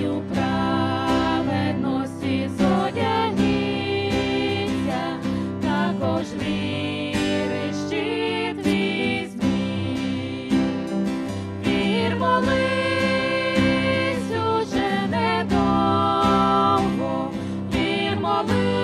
броню праведності зодягніться, також віри щит візьмі. Вір молись уже недовго, вір молись.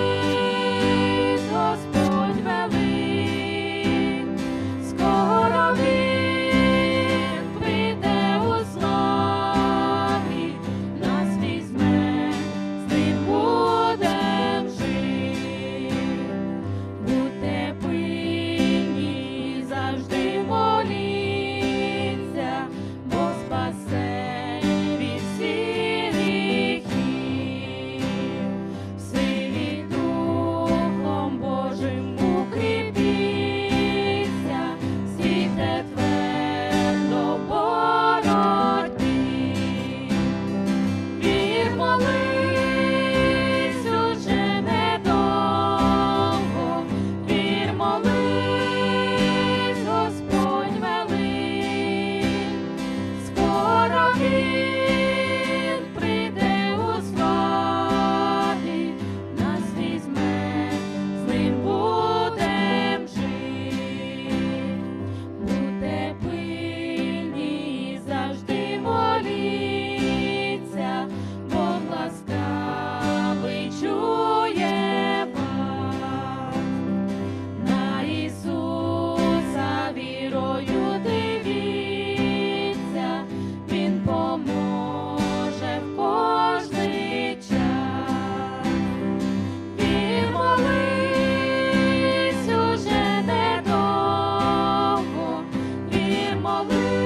Mother.